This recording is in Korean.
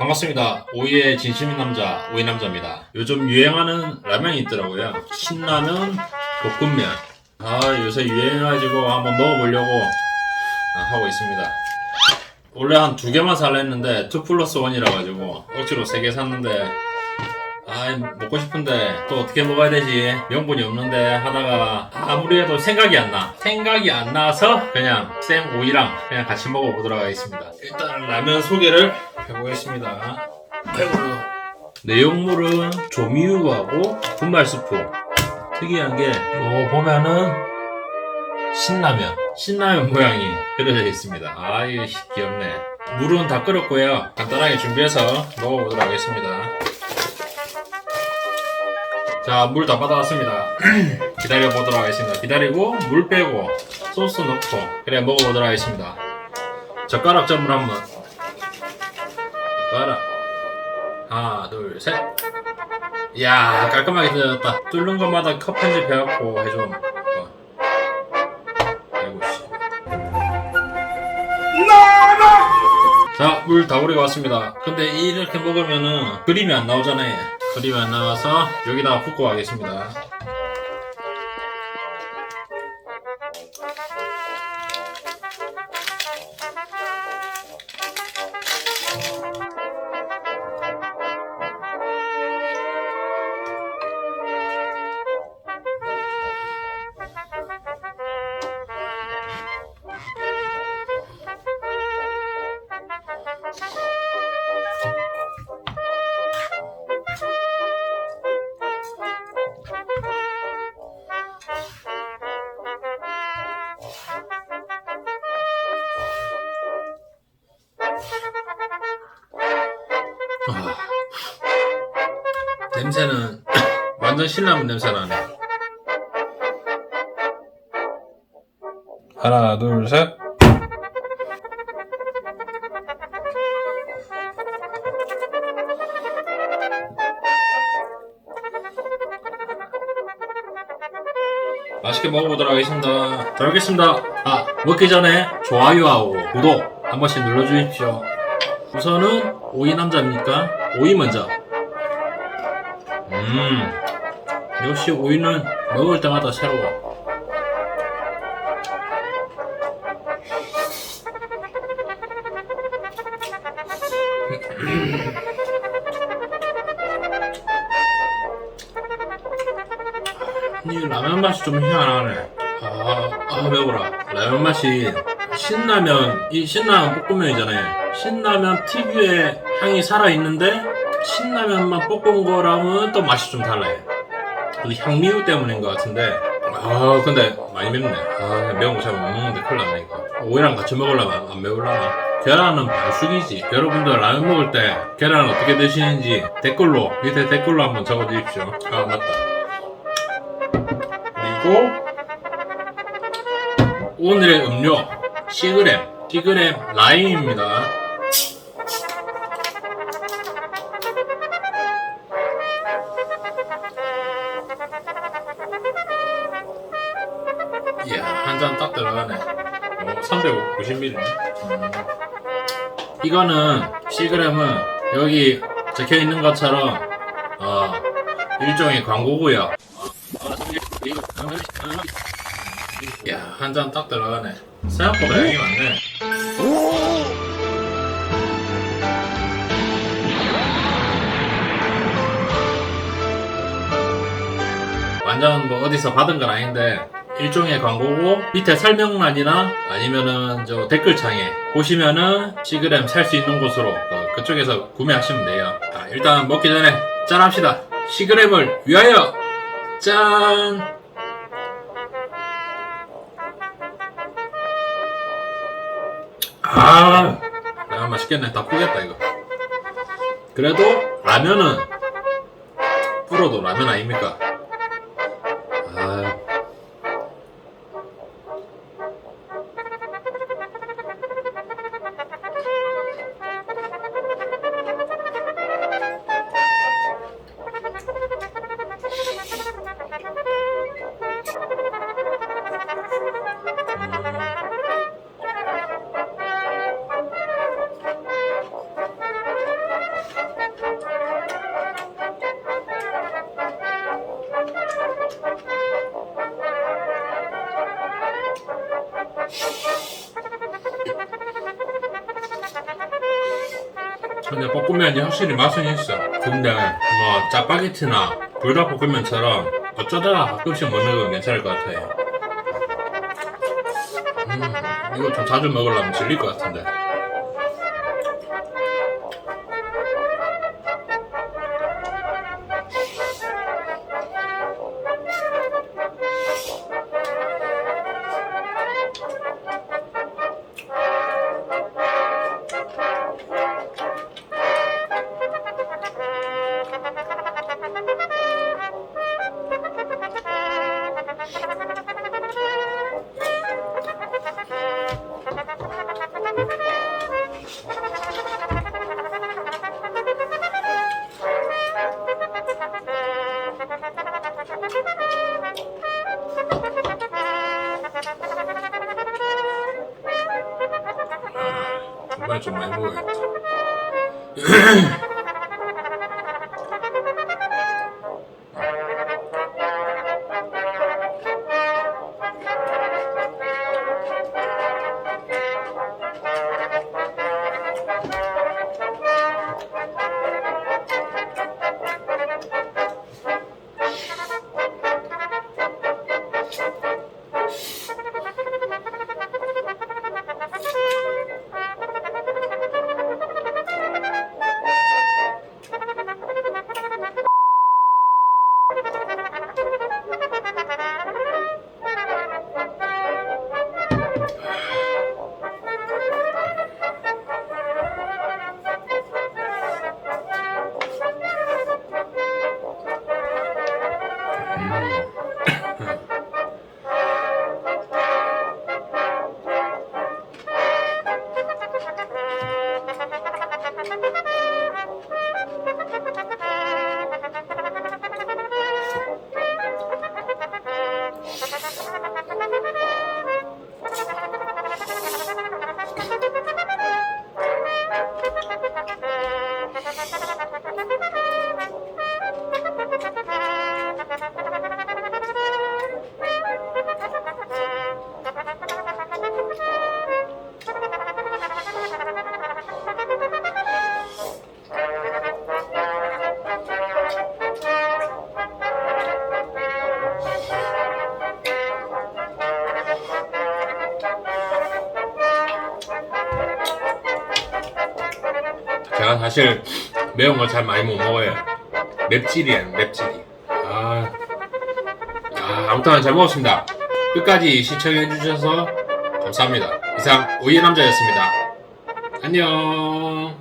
반갑습니다. 오이의 진심인 남자, 오이 남자입니다. 요즘 유행하는 라면이 있더라고요. 신라면, 볶음면. 아, 요새 유행해가지고 한번 먹어보려고 아, 하고 있습니다. 원래 한 두 개만 살라 했는데 2 플러스 1이라 가지고 억지로 세 개 샀는데 아 먹고 싶은데 또 어떻게 먹어야 되지 명분이 없는데 하다가 아무리 해도 생각이 안 나 생각이 안 나서 그냥 생 오이랑 그냥 같이 먹어보도록 하겠습니다 일단 라면 소개를 해보겠습니다 내용물은 조미유하고 분말 스프 특이한 게 요 보면은 신라면 신라면 모양이 그려져 있습니다 아 이거 귀엽네 물은 다 끓었고요 간단하게 준비해서 먹어보도록 하겠습니다 자, 물 다 받아왔습니다. 기다려 보도록 하겠습니다. 기다리고, 물 빼고, 소스 넣고, 그래, 먹어보도록 하겠습니다. 젓가락 점을 한번. 젓가락. 하나, 둘, 셋. 이야, 깔끔하게 뜯어졌다. 뚫는 것마다 컵 편집해갖고 해줘. 어. 아이고, 씨. 자, 물다 버리고 왔습니다. 근데 이렇게 먹으면은 그림이 안 나오잖아요. 그림이 안 나와서 여기다가 붓고 가겠습니다. 냄새는 완전 신라면 냄새 나네. 하나, 둘, 셋. 맛있게 먹어보도록 하겠습니다. 잘 먹겠습니다. 아, 먹기 전에 좋아요하고 구독 한 번씩 눌러주십시오. 우선은 오이 남자입니까? 오이 먼저. 음, 역시 오이는 먹을 때마다 새로워. 이 라면 맛이 좀 희한하네. 아, 아 매워라. 라면 맛이 신라면, 이 신라면 볶음면이잖아요. 신라면 특유의 향이 살아있는데 신라면만 볶은 거랑은 또 맛이 좀 달라요. 그 향미유 때문인 것 같은데 아 근데 많이 맵네. 아 매운 거 잘 못 먹는데 큰일 났네 이거. 오이랑 같이 먹으려면 안 매울라나? 계란은 반숙이지. 여러분들 라면 먹을 때 계란 어떻게 드시는지 댓글로 밑에 댓글로 한번 적어주십시오. 아 맞다. 그리고 오늘의 음료 시그램 시그램 라임입니다. 이야 한 잔 딱 들어가네. 오, 350ml. 음. 이거는 시그램은 여기 적혀 있는 것처럼 어, 일종의 광고고요. 야, 한 잔 딱 들어가네. 생각보다 양이 많네. 완전 뭐 어디서 받은 건 아닌데 일종의 광고고 밑에 설명란이나 아니면은 저 댓글창에 보시면은 시그램 살 수 있는 곳으로 그, 그쪽에서 구매하시면 돼요. 아, 일단 먹기 전에 짠 합시다. 시그램을 위하여 짠. 아, 야, 맛있겠네. 다 뿌겠다, 이거. 그래도 라면은 불어도 라면 아닙니까? 근데 볶음면이 확실히 맛은 있어. 근데 뭐 짜파게티나 불닭볶음면처럼 어쩌다가 가끔씩 먹는 건 괜찮을 것 같아요. 음, 이거 좀 자주 먹으려면 질릴 것 같은데. 정말 제가 사실 매운 걸잘 많이 못 먹어요. 맵찔이에요, 맵찔이. 아, 아 아무튼 잘 먹었습니다. 끝까지 시청해주셔서 감사합니다. 이상 오이의 남자였습니다. 안녕.